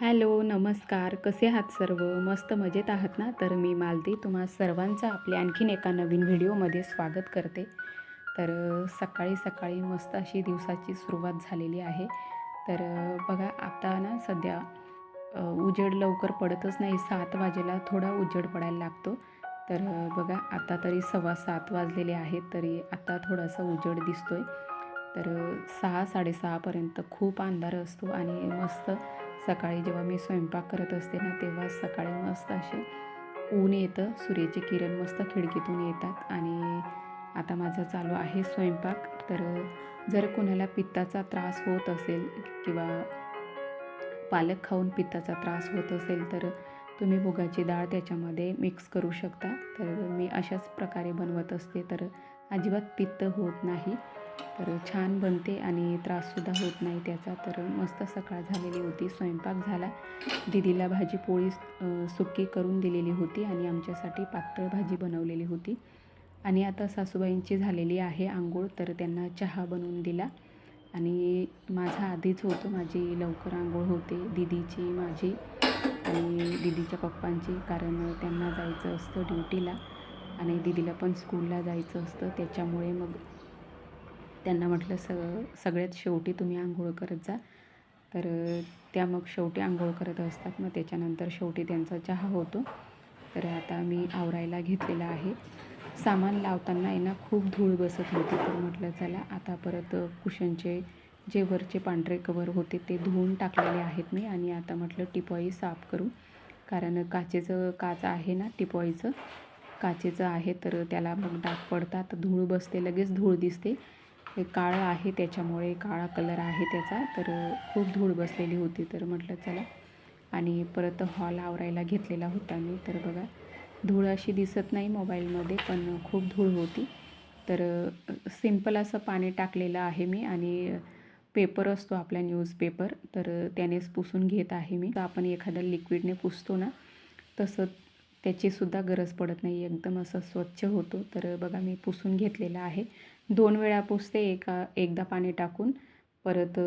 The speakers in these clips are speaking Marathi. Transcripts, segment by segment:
हॅलो नमस्कार. कसे आहात सर्व? मस्त मजेत आहात ना? तर मी मालती. तुम्हा सर्वांचं आपल्या आणखीन एका नवीन व्हिडिओमध्ये स्वागत करते. तर सकाळी सकाळी मस्त अशी दिवसाची सुरुवात झालेली आहे. तर बघा आता ना सध्या उजेड लवकर पडतच नाही. सात वाजेला थोडा उजेड पडायला लागतो. तर बघा आता तरी सव्वा सात वाजलेले आहेत तरी आता थोडासा उजेड दिसतोय. तर सहा साडेसहापर्यंत खूप अंधार असतो आणि मस्त सकाळी जेव्हा मी स्वयंपाक करत असते ना तेव्हा सकाळी मस्त असे ऊन येतं सूर्याचे किरण मस्त खिडकीतून येतात आणि आता माझं चालू आहे स्वयंपाक. तर जर कोणाला पित्ताचा त्रास होत असेल किंवा पालक खाऊन पित्ताचा त्रास होत असेल तर तुम्ही मुगाची डाळ त्याच्यामध्ये मिक्स करू शकता. तर मी अशाच प्रकारे बनवत असते. तर अजिबात पित्त होत नाही. तर छान बनते आणि त्राससुद्धा होत नाही त्याचा. तर मस्त सकाळ झालेली होती स्वयंपाक झाला. दिदीला भाजी पोळी सुकी करून दिलेली होती आणि आमच्यासाठी पातळ भाजी बनवलेली होती. आणि आता सासूबाईंची झालेली आहे आंघोळ तर त्यांना चहा बनवून दिला. आणि माझा आधीच होतो माझी लवकर आंघोळ होते दिदीची माझी आणि दिदीच्या पप्पांची कारण त्यांना जायचं असतं ड्युटीला. आणि दिदीला पण स्कूलला जायचं असतं त्याच्यामुळे मग त्यांना म्हटलं स सगळ्यात शेवटी तुम्ही आंघोळ करत जा. तर त्या मग शेवटी आंघोळ करत असतात. मग त्याच्यानंतर शेवटी त्यांचा चहा होतो. तर आता मी आवरायला घेतलेला आहे. सामान लावताना आहे ना खूप धूळ बसत होती. तर म्हटलं चला आता परत कुशनचे जे वरचे पांढरे कवर होते ते धुवून टाकलेले आहेत मी. आणि आता म्हटलं टिपॉई साफ करू. कारण काचेचं काच आहे ना टिपॉईचं काचेचं आहे. तर त्याला मग डाग पडतात. धूळ बसते लगेच धूळ दिसते. काळं आहे त्याच्यामुळे काळा कलर आहे त्याचा. तर खूप धूळ बसलेली होती तर म्हटलं चला. आणि परत हॉल आवरायला घेतलेला होता मी. तर बघा धूळ अशी दिसत नाही मोबाईलमध्ये पण खूप धूळ होती. तर सिंपल असं पाणी टाकलेलं आहे मी आणि पेपर असतो आपला न्यूजपेपर तर त्यानेच पुसून घेत आहे मी. तर आपण एखाद्या लिक्विडने पुसतो ना तसं त्याचीसुद्धा गरज पडत नाही. एकदम असं स्वच्छ होतो. तर बघा मी पुसून घेतलेलं आहे. दोन वेळा पुसते एका एकदा पाणी टाकून. परत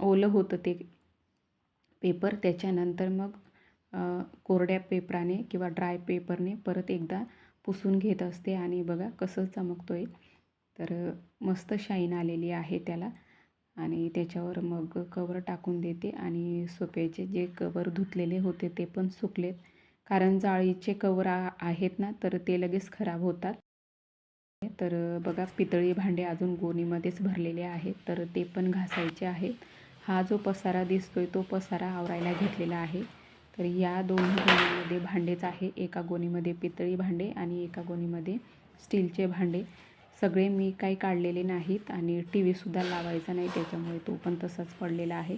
ओलं होतं ते पेपर त्याच्यानंतर मग कोरड्या पेपराने किंवा ड्राय पेपरने परत एकदा पुसून घेत असते. आणि बघा कसं चमकतो आहे तर मस्त शाईन आलेली आहे त्याला. आणि त्याच्यावर मग कवर टाकून देते. आणि सोप्याचे जे कवर धुतलेले होते ते पण सुकलेत. कारण जाळीचे कवर आ- आहेत ना तर ते लगेच खराब होतात. तर बघा पितळी भांडे अजून गोणीमध्येच भरलेले आहेत. तर ते पण घासायचे आहेत. हा जो पसारा दिसतोय तो पसारा आवरायला घेतलेला आहे. तर या दोन्ही गोणीमध्ये भांडेच आहे. एका गोणीमध्ये पितळी भांडे आणि एका गोणीमध्ये स्टीलचे भांडे. सगळे मी काही काढलेले नाहीत आणि टी व्हीसुद्धा लावायचा नाही त्याच्यामुळे तो पण तसाच पडलेला आहे.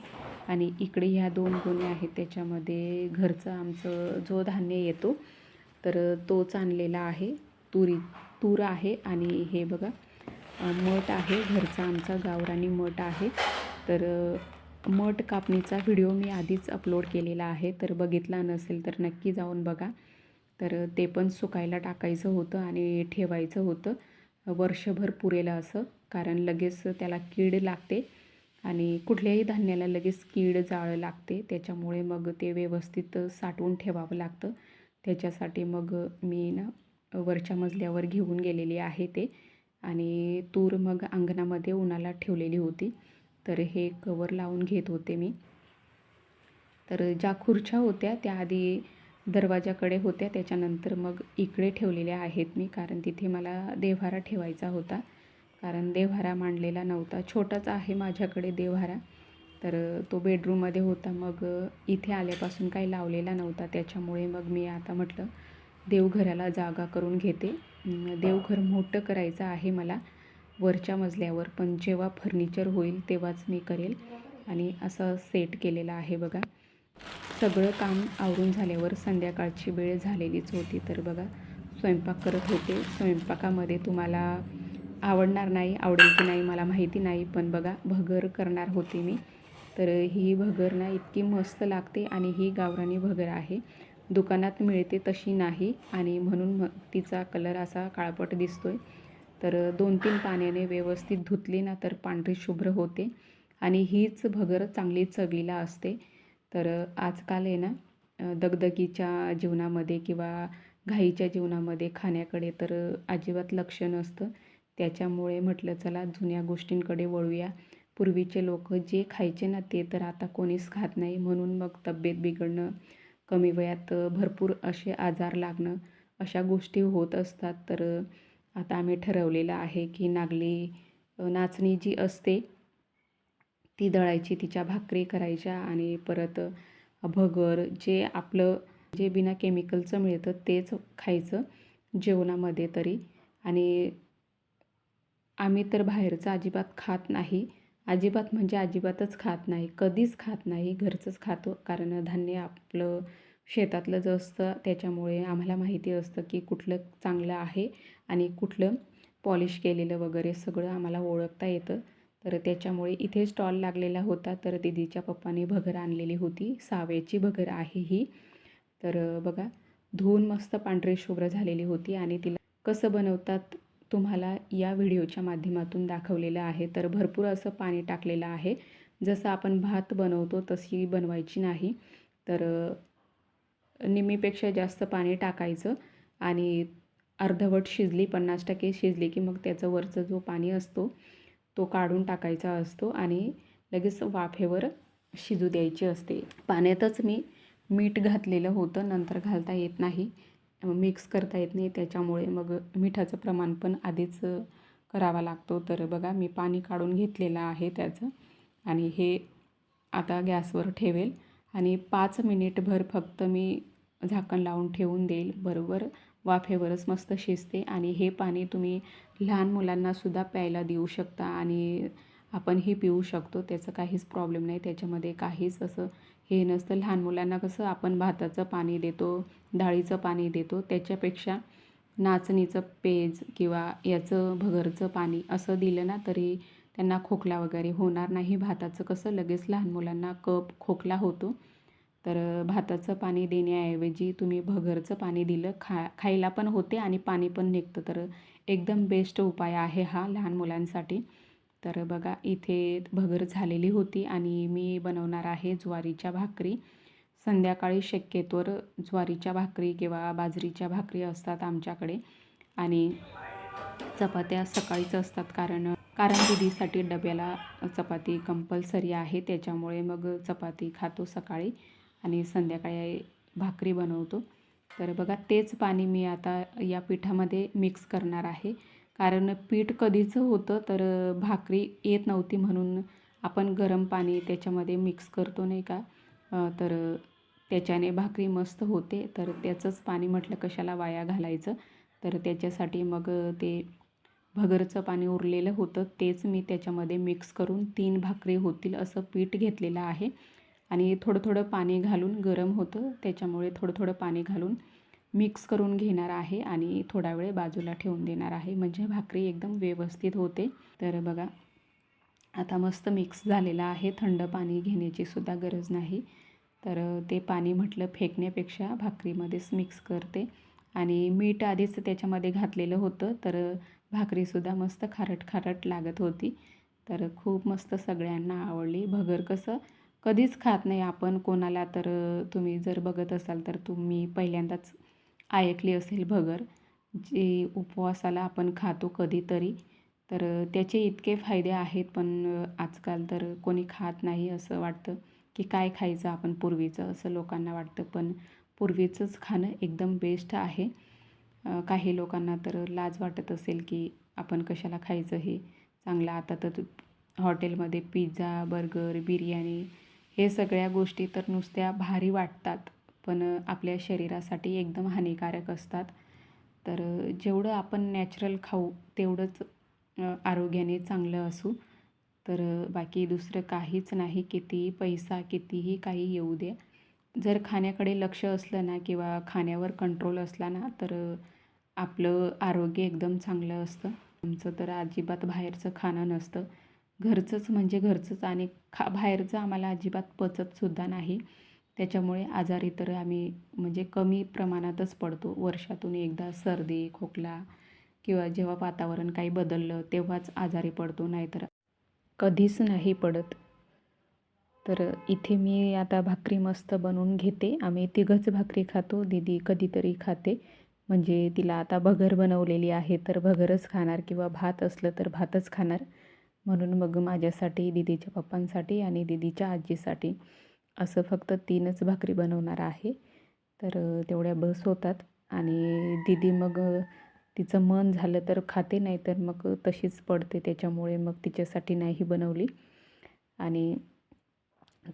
आणि इकडे ह्या दोन गोणी आहेत त्याच्यामध्ये घरचं आमचं जो धान्य येतो तर तोच आणलेला आहे. तुरी तूर आहे आणि हे बघा मठ आहे. घरचा आमचा गावरानी मठ आहे. तर मठ कापणीचा व्हिडिओ मी आधीच अपलोड केलेला आहे. तर बघितला नसेल तर नक्की जाऊन बघा. तर ते पण सुकायला टाकायचं होतं आणि ठेवायचं होतं. वर्षभर पुरेलं असं कारण लगेच त्याला कीड लागते आणि कुठल्याही धान्याला लगेच कीड जाळं लागते. त्याच्यामुळे मग ते व्यवस्थित साठवून ठेवावं लागतं. त्याच्यासाठी मग मी ना वरच्या मजल्यावर घेऊन गेलेली आहे ते. आणि तूर मग अंगणामध्ये उन्हाला ठेवलेली होती. तर हे कवर लावून घेत होते मी. तर ज्या खुर्च्या होत्या त्या आधी दरवाजाकडे होत्या. त्याच्यानंतर मग इकडे ठेवलेल्या आहेत मी कारण तिथे मला देव्हारा ठेवायचा होता. कारण देव्हारा मांडलेला नव्हता. छोटाच आहे माझ्याकडे देव्हारा. तर तो बेडरूममध्ये होता. मग इथे आल्यापासून काही लावलेला नव्हता. त्याच्यामुळे मग मी आता म्हटलं देवघराला जागा करून घेते. देवघर मोठं करायचं आहे मला. वरच्या मजल्यावर पण जेव्हा फर्निचर होईल तेव्हाच मी करेल. आणि असं सेट केलेलं आहे बघा. सगळं काम आवरून झाल्यावर संध्याकाळची वेळ झालेलीच होती तर बघा. स्वयंपाक करत होते. स्वयंपाकामध्ये तुम्हाला आवडणार नाही आवडेल की नाही मला माहिती नाही पण बघा भगर करणार होते मी. तर ही भगर ना इतकी मस्त लागते आणि ही गावरानी भगर आहे. दुकानात मिळते तशी नाही आणि म्हणून म तिचा कलर असा काळपट दिसतो आहे तर दोन तीन पाण्याने व्यवस्थित धुतली ना तर पांढरी शुभ्र होते आणि हीच भगर चांगली चवीला असते. तर आजकाल आहे ना दगदगीच्या जीवनामध्ये किंवा घाईच्या जीवनामध्ये खाण्याकडे तर अजिबात लक्ष नसतं. त्याच्यामुळे म्हटलं चला जुन्या गोष्टींकडे वळूया. पूर्वीचे लोक जे खायचे ना ते तर आता कोणीच खात नाही. म्हणून मग तब्येत बिघडणं कमी वयात भरपूर असे आजार लागणं अशा गोष्टी होत असतात. तर आता आम्ही ठरवलेलं आहे की नागली नाचणी जी असते ती दळायची तिच्या भाकरी करायच्या आणि परत भगर जे आपलं जे बिना केमिकलचं मिळतं तेच खायचं जेवणामध्ये तरी. आणि आम्ही तर बाहेरचं अजिबात खात नाही. अजिबात म्हणजे अजिबातच खात नाही. कधीच खात नाही. घरचंच खातो. कारण धान्य आपलं शेतातलंच असतं त्याच्यामुळे आम्हाला माहिती असतं की कुठलं चांगलं आहे आणि कुठलं पॉलिश केलेलं वगैरे सगळं आम्हाला ओळखता येतं. तर त्याच्यामुळे इथे स्टॉल लागलेला होता. तर दीदीच्या पप्पाने भगर आणलेली होती. सावेची भगर आहे ही. तर बघा धुवून मस्त पांढरी शुभ्र झालेली होती आणि तिला कसं बनवतात तुम्हाला या व्हिडिओच्या माध्यमातून दाखवलेलं आहे. तर भरपूर असं पाणी टाकलेलं आहे. जसं आपण भात बनवतो तशी बनवायची नाही. तर निम्मीपेक्षा जास्त पाणी टाकायचं आणि अर्धवट शिजली पन्नास टक्के शिजली की मग त्याचं वरचं जो पाणी असतो तो काढून टाकायचा असतो आणि लगेच वाफेवर शिजू द्यायची असते. पाण्यातच मी मीठ घातलेलं होतं नंतर घालता येत नाही. मिक्स करता येत नाही. त्याच्यामुळे मग मिठाचं प्रमाण पण आधीच करावा लागतो. तर बघा मी पाणी काढून घेतलेलं आहे त्याचं. आणि हे आता गॅसवर ठेवेल. आणि पाच मिनिटभर फक्त मी झाकण लावून ठेवून देईल. बरोबर? वाफेवरच मस्त शिजते. आणि हे पाणी तुम्ही लहान मुलांनासुद्धा प्यायला देऊ शकता. आणि आपणही पिऊ शकतो त्याचं काहीच प्रॉब्लेम नाही. त्याच्यामध्ये काहीच असं हे नसतं. लहान मुलांना कसं आपण भाताचं पाणी देतो डाळीचं पाणी देतो त्याच्यापेक्षा नाचणीचं पेज किंवा याचं भगरचं पाणी असं दिलं ना तरी त्यांना खोकला वगैरे होणार नाही. भाताचं कसं लगेच लहान मुलांना कप खोकला होतो. तर भाताचं पाणी देण्याऐवजी तुम्ही भगरचं पाणी दिलं खा खायला पण होते आणि पाणी पण निघतं. तर एकदम बेस्ट उपाय आहे हा लहान मुलांसाठी. तर बघा इथे भगर झालेली होती आणि मी बनवणार आहे ज्वारीच्या भाकरी. संध्याकाळी शक्यतोवर ज्वारीच्या भाकरी किंवा बाजरीच्या भाकरी असतात आमच्याकडे. आणि चपात्या सकाळीच असतात कारण कारण दिदीसाठी डब्याला चपाती कंपल्सरी आहे. त्याच्यामुळे मग चपाती खातो सकाळी आणि संध्याकाळी भाकरी बनवतो. तर बघा तेच पाणी मी आता या पिठामध्ये मिक्स करणार आहे. कारण पीठ कधीचं होतं तर भाकरी येत नव्हती म्हणून आपण गरम पाणी त्याच्यामध्ये मिक्स करतो नाही का? तर त्याच्याने भाकरी मस्त होते. तर त्याचंच पाणी म्हटलं कशाला वाया घालायचं? तर त्याच्यासाठी मग ते भगरचं पाणी उरलेलं होतं. तेच मी त्याच्यामध्ये मिक्स करून तीन भाकरी होतील असं पीठ घेतलेलं आहे. आणि थोडं थोडं पाणी घालून गरम होतं. त्याच्यामुळे थोडं थोडं पाणी घालून मिक्स करून घेणार आहे आणि थोडा वेळ बाजूला ठेवून देणार आहे. म्हणजे भाकरी एकदम व्यवस्थित होते. तर बघा आता मस्त मिक्स झालेला आहे. थंड पाणी घेण्याची सुद्धा गरज नाही. तर ते पाणी म्हटलं फेकण्यापेक्षा भाकरीमध्येच मिक्स करते. आणि मीठ आधीच त्याच्यामध्ये घातलेलं होतं. तर भाकरीसुद्धा मस्त खारट खारट लागत होती. तर खूप मस्त सगळ्यांना आवडली. भगर कसं कधीच खात नाही आपण. कोणाला तर तुम्ही जर बघत असाल तर तुम्ही पहिल्यांदाच ऐकली असेल भगर जी उपवासाला आपण खातो कधीतरी. तर त्याचे इतके फायदे आहेत पण आजकाल तर कोणी खात नाही असं वाटतं की काय खायचं आपण पूर्वीचं असं लोकांना वाटतं. पण पूर्वीचंच खाणं एकदम बेस्ट आहे. काही लोकांना तर लाज वाटत असेल की आपण कशाला खायचं हे चांगलं. आता तर हॉटेलमध्ये पिझ्झा बर्गर बिर्याणी हे सगळ्या गोष्टी तर नुसत्या भारी वाटतात. पण आपल्या शरीरासाठी एकदम हानिकारक असतात. तर जेवढं आपण नॅचरल खाऊ तेवढंच आरोग्याने चांगलं असू. तर बाकी दुसरं काहीच नाही कितीही पैसा कितीही काही येऊ दे. जर खाण्याकडे लक्ष असलं ना किंवा खाण्यावर कंट्रोल असला ना तर आपलं आरोग्य एकदम चांगलं असतं. आमचं तर अजिबात बाहेरचं खाणं नसतं. घरचंच म्हणजे घरचंच आणि खा बाहेरचं आम्हाला अजिबात पचतसुद्धा नाही. त्याच्यामुळे आजारी तर आम्ही म्हणजे कमी प्रमाणातच पडतो. वर्षातून एकदा सर्दी खोकला किंवा जेव्हा वातावरण काही बदललं तेव्हाच आजारी पडतो. नाहीतर कधीच नाही पडत. तर इथे मी आता भाकरी मस्त बनवून घेते. आम्ही तिघंच भाकरी खातो. दीदी कधीतरी खाते. म्हणजे तिला आता भगर बनवलेली आहे तर भगरच खाणार किंवा भात असलं तर भातच खाणार. म्हणून मग माझ्यासाठी दीदीच्या पप्पांसाठी आणि दीदीच्या आजीसाठी असं फक्त तीनच भाकरी बनवणार आहे. तर तेवढ्या बस होतात आणि दीदी मग तिचं मन झालं तर खाते नाही तर मग तशीच पडते. त्याच्यामुळे मग तिच्यासाठी नाही बनवली. आणि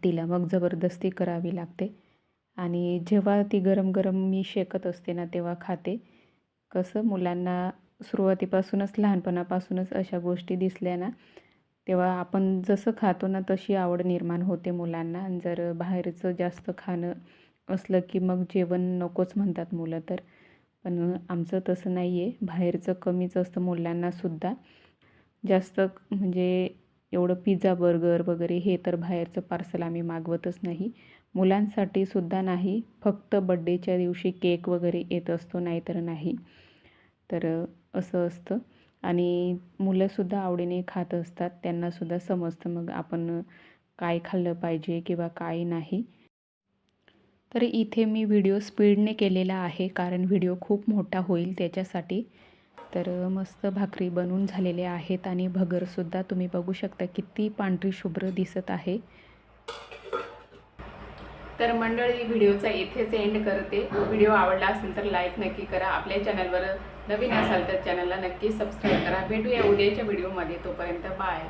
तिला मग जबरदस्ती करावी लागते. आणि जेव्हा ती गरम गरम मी शेकत असते ना तेव्हा खाते. कसं मुलांना सुरुवातीपासूनच लहानपणापासूनच अशा गोष्टी दिसल्या ना तेव्हा आपण जसं खातो ना तशी आवड निर्माण होते मुलांना. आणि जर बाहेरचं जास्त खाणं असलं की मग जेवण नकोच म्हणतात मुलं तर. पण आमचं तसं नाही आहे बाहेरचं कमीच असतं मुलांनासुद्धा जास्त म्हणजे एवढं पिझ्झा बर्गर वगैरे हे तर बाहेरचं पार्सल आम्ही मागवतच नाही. मुलांसाठी सुद्धा नाही. फक्त बड्डेच्या दिवशी केक वगैरे येत असतो नाही तर नाही. तर असं असतं. आणि मुलंसुद्धा आवडीने खात असतात. त्यांनासुद्धा समजतं मग आपण काय खाल्लं पाहिजे किंवा काय नाही. तर इथे मी व्हिडिओ स्पीडने केलेला आहे कारण व्हिडिओ खूप मोठा होईल त्याच्यासाठी. तर मस्त भाकरी बनवून झालेले आहेत आणि भगरसुद्धा तुम्ही बघू शकता किती पांढरी शुभ्र दिसत आहे. तर मंडळी व्हिडिओचा इथेच एंड करते. व्हिडिओ आवडला असेल तर लाईक नक्की करा. आपल्या चॅनलवर नवीन असाल तर चॅनलला नक्की सबस्क्राईब करा. भेटूया उद्याच्या व्हिडिओमध्ये तोपर्यंत बाय